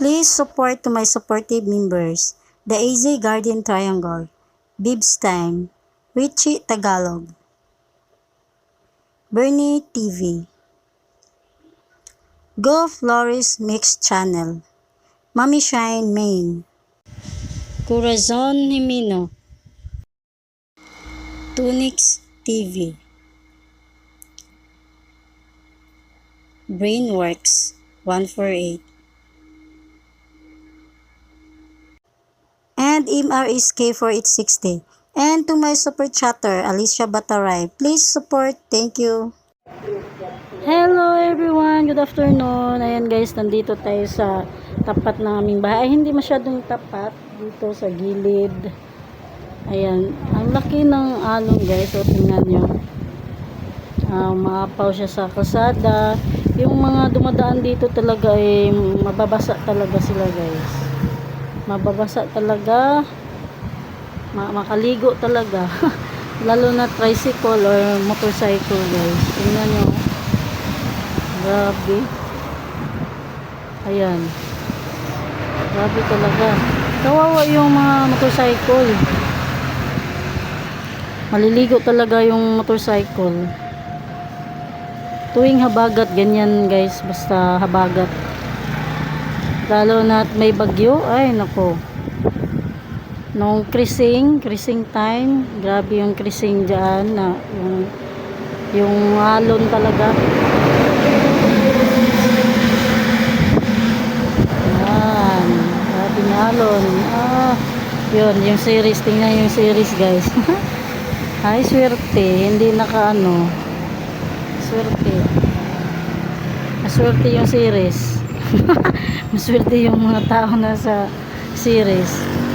Please support to my supportive members, the AZ Guardian Triangle, Bibs Time, Richie Tagalog, Bernie TV, Go Flores Mix Channel, Mami Shine Main, Corazon Himino, Tunix TV, Brainworks 148, and MRS K4860. And to my super chatter, Alicia Bataray, please support. Thank you. Hello everyone, good afternoon. Ayan guys, nandito tayo sa tapat ng aming bahay. Ay, hindi masyadong tapat dito sa gilid. Ayan, ang laki ng alon guys. So tingnan nyo. Ah, maapaw siya sa kalsada. Yung mga dumadaan dito talaga ay mababasa talaga sila guys. Mababasa talaga. Ma- makaligo talaga. Lalo na tricycle or motorcycle guys. Tingnan nyo. Grabe. Ayan. Grabe talaga. Kawawa yung mga motorcycle. Maliligo talaga yung motorcycle. Tuwing habagat, ganyan guys. Basta habagat. Lalo na at may bagyo. Ay, nako. Nung cruising, cruising time, grabe yung cruising dyan na yung, yung alon talaga. Yan. Grabe ng alon. Ah, yun, yung series. Tingnan yung series guys. Ay, swerte. Hindi naka ano. Swerte. Maswerte yung series. Maswerte yung mga tao na sa series.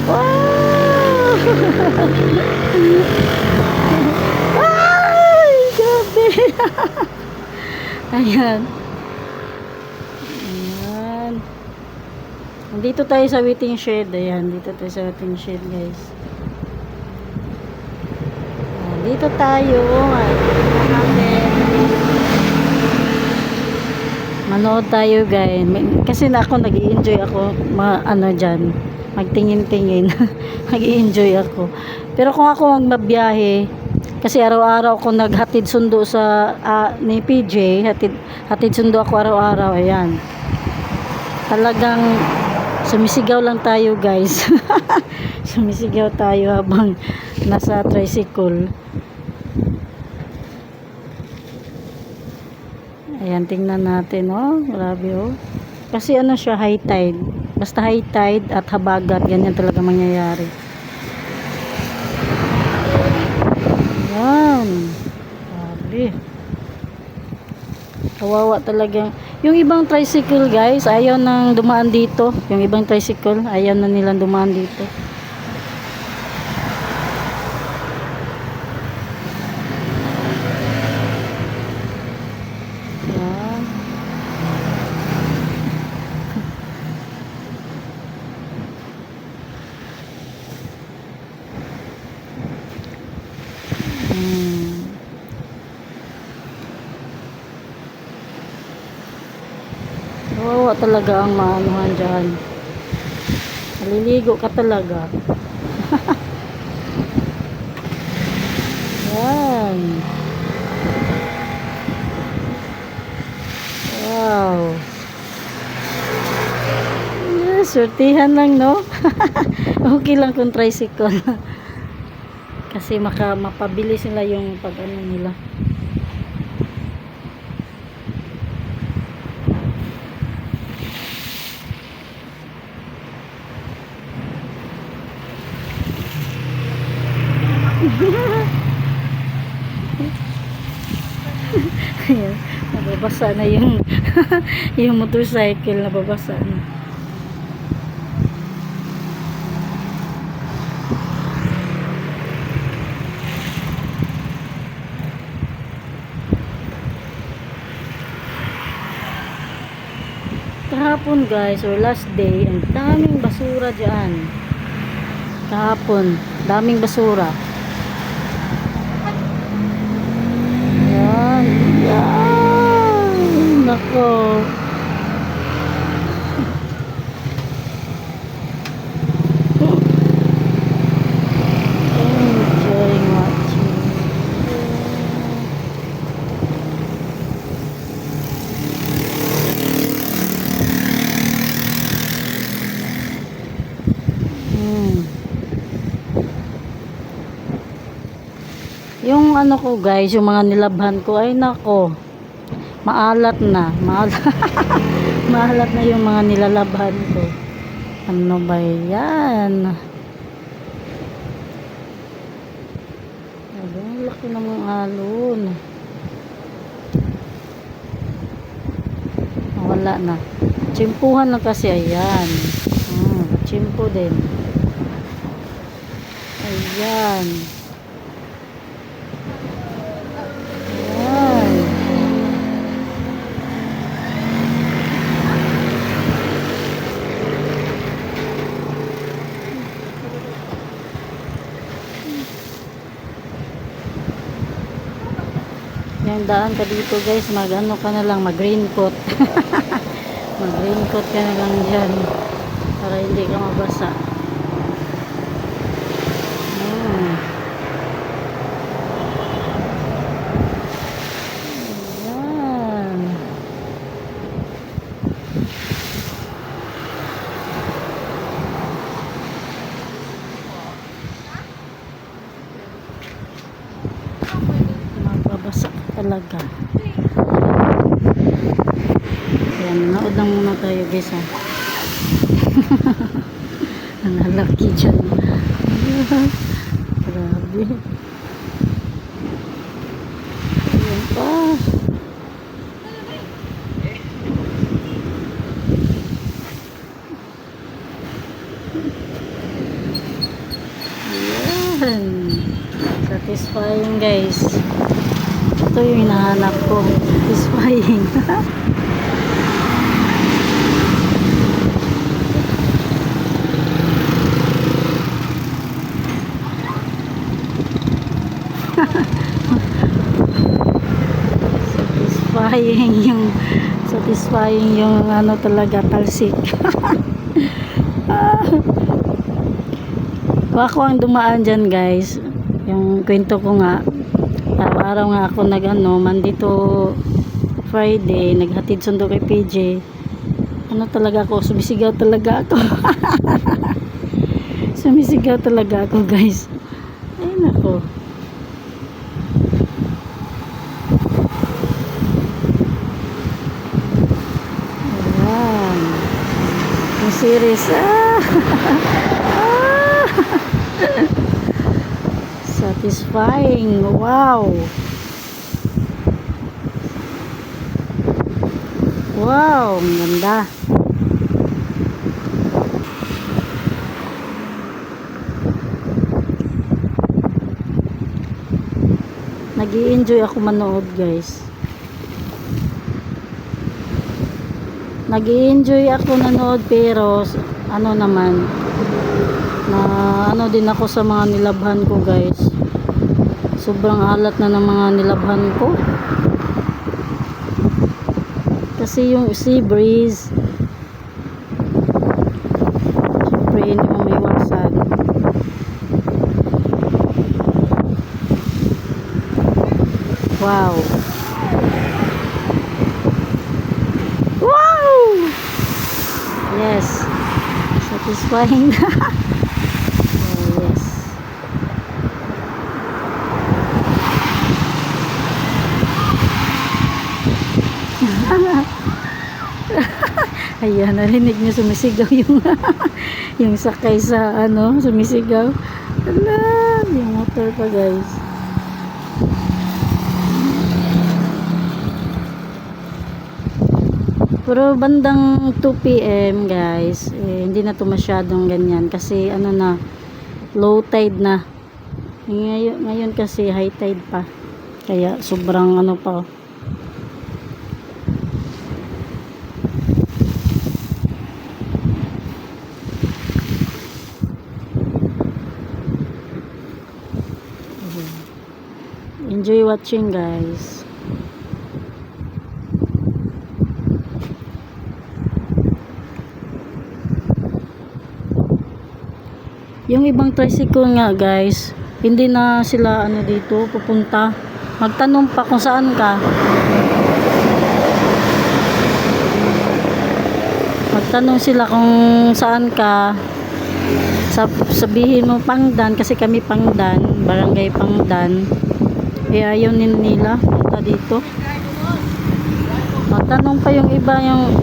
Wow! Ay, grabe. Ayan. Ayan. Dito tayo sa waiting shed. Ayan, dito tayo sa waiting shed, guys. Dito tayo. Ayan. Manood tayo, guys. Kasi na ako, nag enjoy ako, ma, ano dyan, magtingin-tingin. nag enjoy ako. Pero kung ako magmabiyahe, kasi araw-araw ako naghatid sundo sa ah, ni PJ, hatid, hatid sundo ako araw-araw, ayan. Talagang sumisigaw lang tayo guys. sumisigaw tayo habang nasa tricycle. Ayan, tingnan natin, oh. Grabe, oh. Kasi ano siya, high tide. Basta high tide at habagat, ganyan talaga mangyayari. Ayan. Grabe. Kawawa talaga. Yung ibang tricycle, guys, ayaw nang dumaan dito. Yung ibang tricycle, ayaw na nilang dumaan dito. Ayan. Hmm. Kawawa talaga ang maanuhan dyan. Maliligo ka talaga. Yan. Wow. Eh, Sortihan lang, no? okay lang kung tricycle. Kasi maka, mapabilis nila yung pag ano nila. Ayan, nababasa na yung yung motorcycle na. Kahapon guys, or last day, ang daming basura dyan. Kahapon, daming basura. go. Hmm. Yung ano ko guys, yung mga nilabhan ko, ay nako maalat na. Maalat, maalat na yung mga nilalabhan ko. Ano ba yan? Ang laki ng mga alon. Wala na. Tsimpuhan lang kasi, ayan. Hmm, tsimpo din. Ayan. Yung daan ka dito guys, mag ano ka na lang, mag raincoat. mag raincoat ka na lang dyan. Para hindi ka mabasa. Hmm. Ayan. Mababasa ka talaga. Ayan, nanood lang muna tayo guys ha. Ang lalaki dyan. Grabe. Ayan pa. Ayan. Satisfying guys. Ito yung hinahanap ko. Satisfying. satisfying yung satisfying yung ano talaga talsik. Kung ako ang dumaan dyan guys, yung kwento ko nga, araw-araw nga ako nag ano, Monday to Friday, naghatid sundo kay PJ. Ano talaga ako, sumisigaw talaga ako. sumisigaw talaga ako guys. Ayun ako. Ayan. Yung series. Ah! Satisfying. Wow. Wow. Ang ganda. nag enjoy ako manood guys. nag enjoy ako nanood pero ano naman na ano din ako sa mga nilabhan ko guys sobrang alat na ng mga nilabhan ko kasi yung sea breeze syempre hindi mo maiwasan wow Wow! Yes. Satisfying. oh, yes. Ayan, narinig niyo sumisigaw yung yung sakay sa ano, sumisigaw. Ala, yung motor pa guys. Pero bandang 2 p.m. guys, eh, hindi na to masyadong ganyan kasi ano na, low tide na. Ngayon, ngayon kasi high tide pa. Kaya sobrang ano pa. Enjoy watching guys. Yung ibang tricycle nga guys, hindi na sila ano dito pupunta. Magtanong pa kung saan ka. Magtanong sila kung saan ka. Sab sabihin mo Pangdan kasi kami Pangdan, barangay Pangdan. Eh, ayaw nin nila. Punta dito. Magtanong pa yung iba yung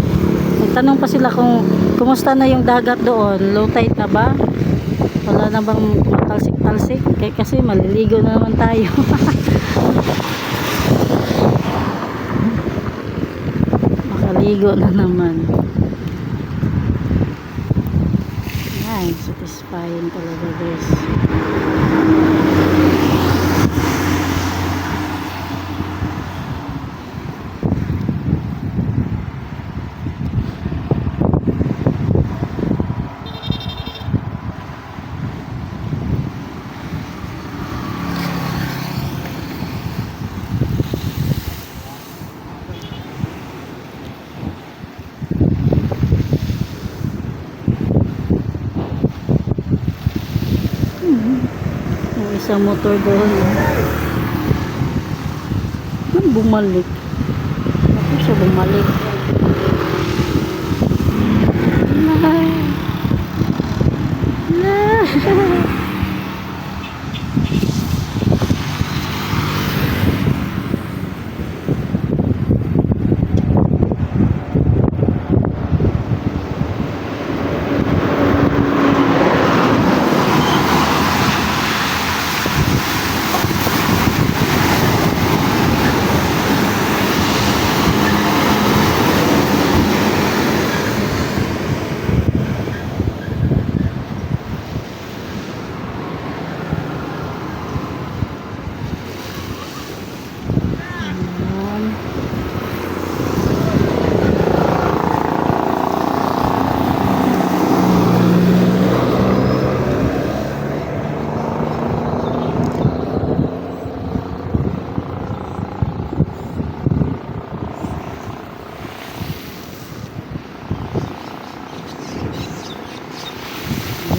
magtanong pa sila kung kumusta na yung dagat doon. Low tide na ba? Wala na bang talsik-talsik? Kaya kasi maliligo na naman tayo. Makaligo na naman. Yan, satisfying talaga guys. Yung isang motor doon. Ano bumalik? Bakit siya bumalik? Ah. Ah.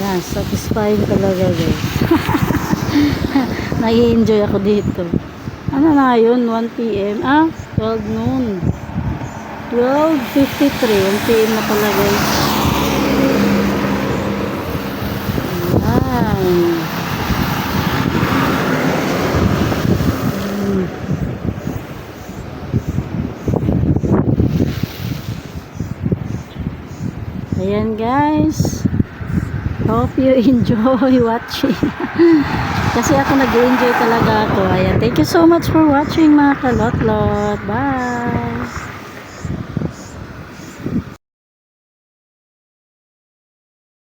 Ayan, satisfying talaga guys. Nai-enjoy ako dito. Ano na yun? 1 p.m. Ah, 12 noon. 12.53. 1 p.m. na pala guys. Ayan. Mm. Ayan guys. Hope you enjoy watching. Kasi ako nag-enjoy talaga ako. Ayan. Thank you so much for watching mga kalotlot. Bye!